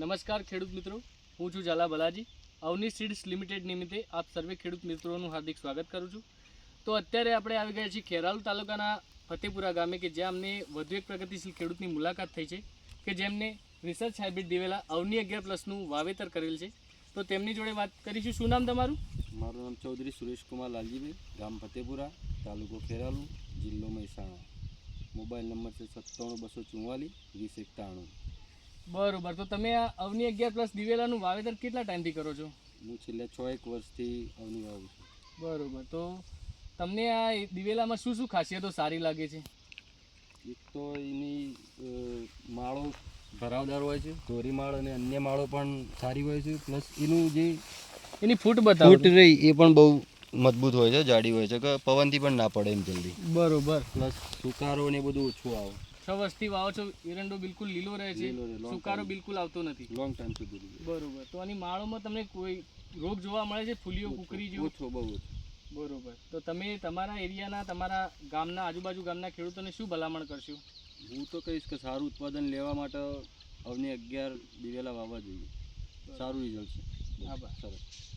નમસ્કાર ખેડૂત મિત્રો, હું છું ઝાલા બલાજી. અવની સીડ્સ લિમિટેડ નિમિત્તે આપ સર્વે ખેડૂત મિત્રોનું હાર્દિક સ્વાગત કરું છું. તો અત્યારે આપણે આવી ગયા છીએ ખેરાલુ તાલુકાના ફતેપુરા ગામે કે જ્યાં અમને વધુ એક પ્રગતિશીલ ખેડૂતની મુલાકાત થઈ છે, કે જેમને રિસર્ચ હાઇબ્રિડ દિવેલા અવની અગિયાર પ્લસનું વાવેતર કરેલ છે. તો તેમની જોડે વાત કરીશું. શું નામ તમારું? મારું નામ ચૌધરી સુરેશકુમાર લાલજીભાઈ ગામ ફતેપુરા, તાલુકો ખેરાલુ, જિલ્લો મહેસાણા. મોબાઈલ નંબર છે સત્તાણું, બસો ચુમ્માલીસ વીસ એકતાણું બરોબર તો તમે આ અવની અગિયાર પ્લસ દિવેલાનું વાવેતર કેટલા ટાઈમથી કરો છો? હું છેલ્લા છ એક વર્ષથી અવની વાવું છું. બરોબર તો તમને આ દિવેલામાં શું શું ખાસિયતો સારી લાગે છે? એક તો એની માળો ભરાવદાર હોય છે ધોરી માળ અને અન્ય માળો પણ સારી હોય છે પ્લસ એનું જે એની ફૂટ બતાવો ફૂટ રહી એ પણ બહુ મજબૂત હોય છે જાડી હોય છે કે પવનથી પણ ના પડે એમ જલ્દી. બરોબર. પ્લસ સુકારો ને એ બધું ઓછું આવે. છ વર્ષથી વાવો છો એરંડો બિલકુલ લીલો રહે છે. સુકારો બિલકુલ આવતો નથી. લોંગ ટાઈમ સુધી બરોબર. તો આની માળોમાં તમને કોઈ રોગ જોવા મળે છે? ફૂલીઓ કુકરી જેવું? ઓછો બહુ બરોબર. તો તમે તમારા એરિયાના તમારા ગામના આજુબાજુ ગામના ખેડૂતોને શું ભલામણ કરશો? હું તો કહીશ કે સારું ઉત્પાદન લેવા માટે અવની અગિયાર દિવેલા વાવવા જોઈએ. સારું રિઝલ્ટ છે. સરસ.